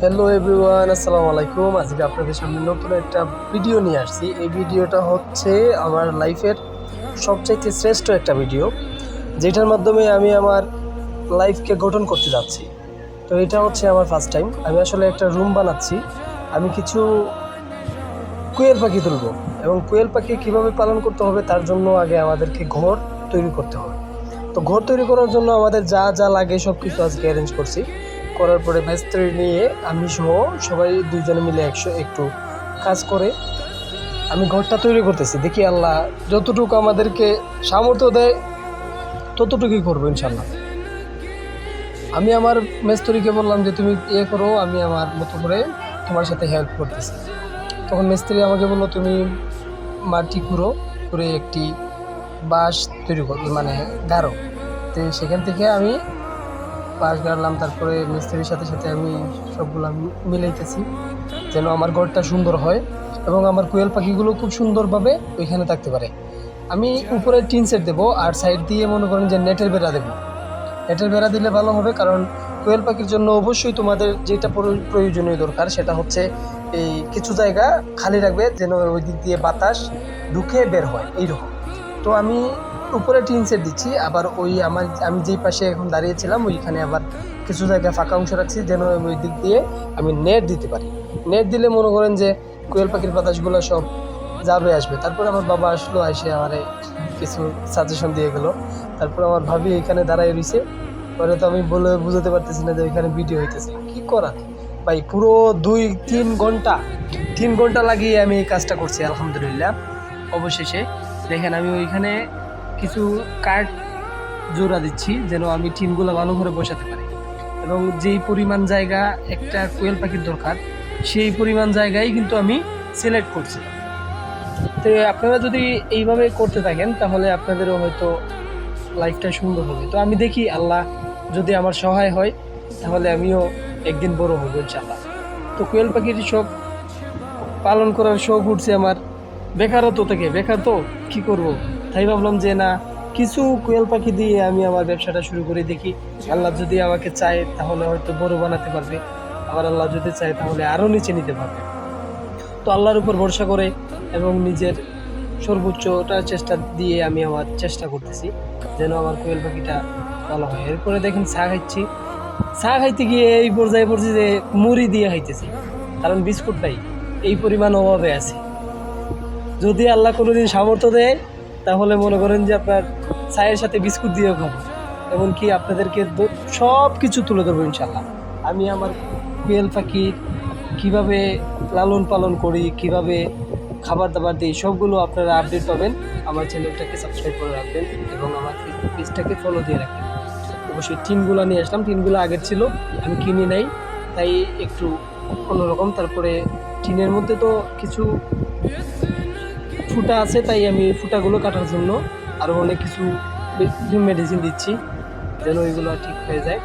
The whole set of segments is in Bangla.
হ্যালো এভরিওয়ান আসসালামু আলাইকুম। আজকে আপনাদের সামনে নতুন একটা ভিডিও নিয়ে আসছি। এই ভিডিওটা হচ্ছে আমার লাইফের সবচাইতে শ্রেষ্ঠ একটা ভিডিও, যেটার মাধ্যমে আমি আমার লাইফকে গঠন করতে যাচ্ছি। তো এটা হচ্ছে আমার ফার্স্ট টাইম আমি আসলে একটা রুম বানাচ্ছি। আমি কিছু কোয়েল পাখি তুলবো এবং কোয়েল পাখি কীভাবে পালন করতে হবে তার জন্য আগে আমাদেরকে ঘর তৈরি করতে হবে। তো ঘর তৈরি করার জন্য আমাদের যা যা লাগে সব কিছু আজকে অ্যারেঞ্জ করছি। করার পরে মিস্ত্রি নিয়ে আমি সহ সবাই দুইজনে মিলে একশো একটু কাজ করে আমি ঘরটা তৈরি করতেছি। দেখি আল্লাহ যতটুকু আমাদেরকে সামর্থ্য দেয় ততটুকুই করব ইনশাল্লাহ। আমি আমার মেস্তরিকে বললাম যে, তুমি ইয়ে করো, আমি আমার মতো করে তোমার সাথে হেল্প করতেছি। তখন মিস্ত্রি আমাকে বলল, তুমি মাটি খুঁড়ো করে একটি বাঁশ তৈরি কর মানে গাঢ় তো সেখান থেকে আমি বাঁশ গাড়লাম, তারপরে মিস্ত্রির সাথে সাথে আমি সবগুলো মিলাইতেছি, যেন আমার ঘরটা সুন্দর হয় এবং আমার কোয়েল পাখিগুলো খুব সুন্দরভাবে ওইখানে থাকতে পারে। আমি উপরে টিন সেট দেবো আর সাইড দিয়ে মনে করেন যে নেটের বেড়া দেবো। নেটের বেড়া দিলে ভালো হবে কারণ কোয়েল পাখির জন্য অবশ্যই তোমাদের যেটা প্রয়োজনীয় দরকার সেটা হচ্ছে এই কিছু জায়গা খালি রাখবে যেন ওই দিক দিয়ে বাতাস ঢুকে বের হয়, এইরকম। তো আমি উপরে টিন সেট দিচ্ছি, আবার ওই আমার আমি যেই পাশে এখন দাঁড়িয়েছিলাম ওইখানে আবার কিছু জায়গায় ফাঁকা অংশ রাখছি, যেন ওই দিক দিয়ে আমি নেট দিতে পারি। নেট দিলে মনে করেন যে কোয়েল পাখির বাতাসগুলো সব যাবে, আসবে। তারপর আমার বাবা আসলো, এসে আমারে কিছু সাজেশন দিয়ে গেল। তারপর আমার ভাবি এখানে দাঁড়ায় রয়েছে। পরে তো আমি বলে বুঝতে পারতেছি না যে ওইখানে ভিডিও হইতেছে। কি করা? ভাই, পুরো দুই, তিন ঘণ্টা তিন ঘণ্টা লাগিয়ে আমি এই কাজটা করছি, আলহামদুলিল্লাহ। অবশেষে, দেখেন আমি ওইখানে কিছু কার্ড জোড়া দিচ্ছি যেন আমি টিমগুলো ভালো করে বসাতে পারি। এবং যেই পরিমাণ জায়গা একটা কোয়েল পাখির দরকার, সেই পরিমাণ জায়গায় কিন্তু আমি সিলেক্ট করছি তো আপনারা যদি এইভাবে করতে থাকেন, তাহলে আপনাদেরও হয়তো লাইফটা সুন্দর হবে। তো আমি দেখি আল্লাহ যদি আমার সহায় হয়, তাহলে আমিও একদিন বড় হব ইনশাল্লাহ তো কোয়েল পাখির শখ পালন করার শখ উঠছে আমার। বেকারত্ব থেকে। বেকার তো কী করব? তাই ভাবলাম যে না, কিছু কোয়েল পাখি দিয়ে আমি আমার ব্যবসাটা শুরু করে, দেখি। আল্লাহ যদি আমাকে চায়, তাহলে হয়তো বড় বানাতে পারবে। আবার আল্লাহ যদি চায়, তাহলে আরও নিচে নিতে পারবে। তো আল্লাহর উপর ভরসা করে এবং নিজের সর্বোচ্চটা চেষ্টা দিয়ে আমি আমার চেষ্টা করতেছি, যেন আমার কোয়েল পাখিটা ভালো হয়। এরপরে দেখেন চা খাচ্ছি চা খাইতে গিয়ে এই পর্যায়ে পড়ছি যে মুড়ি দিয়ে খাইতেছি। কারণ বিস্কুটটাই এই পরিমাণ অভাবে আছে। যদি আল্লাহ কোনোদিন সামর্থ্য দেয় তাহলে মনে করেন যে আপনার চায়ের সাথে বিস্কুট দিয়েও খাব এমনকি আপনাদেরকে সব কিছু তুলে ধরবো ইনশাল্লাহ আমি আমার কোয়েল পাখি কীভাবে লালন পালন করি, কীভাবে খাবার দাবার দিই, সবগুলো আপনারা আপডেট পাবেন। আমার চ্যানেলটাকে সাবস্ক্রাইব করে রাখবেন এবং আমার ফেসবুক পেজটাকে ফলো দিয়ে রাখবেন। অবশ্যই টিনগুলো নিয়ে আসলাম। টিনগুলো আগের ছিল, আমি কিনি নাই, তাই একটু অন্যরকম। তারপরে টিনের মধ্যে তো কিছু ফুটা আছে, তাই আমি ফুটাগুলো কাটার জন্য আরও অনেক কিছু মেডিসিন দিচ্ছি, যেন ওইগুলো ঠিক হয়ে যায়।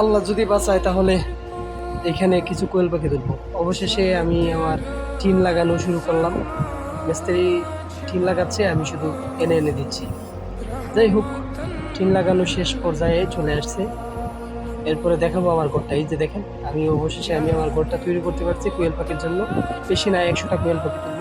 আল্লাহ যদি বাঁচায়, তাহলে এখানে কিছু কোয়েল পাখি তুলবো অবশেষে আমি আমার টিন লাগানো শুরু করলাম। মিস্ত্রি টিন লাগাচ্ছে, আমি শুধু এনে এনে দিচ্ছি। যাই হোক, টিন লাগানো শেষ পর্যায়ে চলে আসছে। এরপরে দেখাবো আমার ঘরটা। এই যে দেখেন, আমি অবশেষে আমি আমার ঘরটা তৈরি করতে পারছি কোয়েল পাখির জন্য। বেশি না, একশোটা কোয়েল পাখি।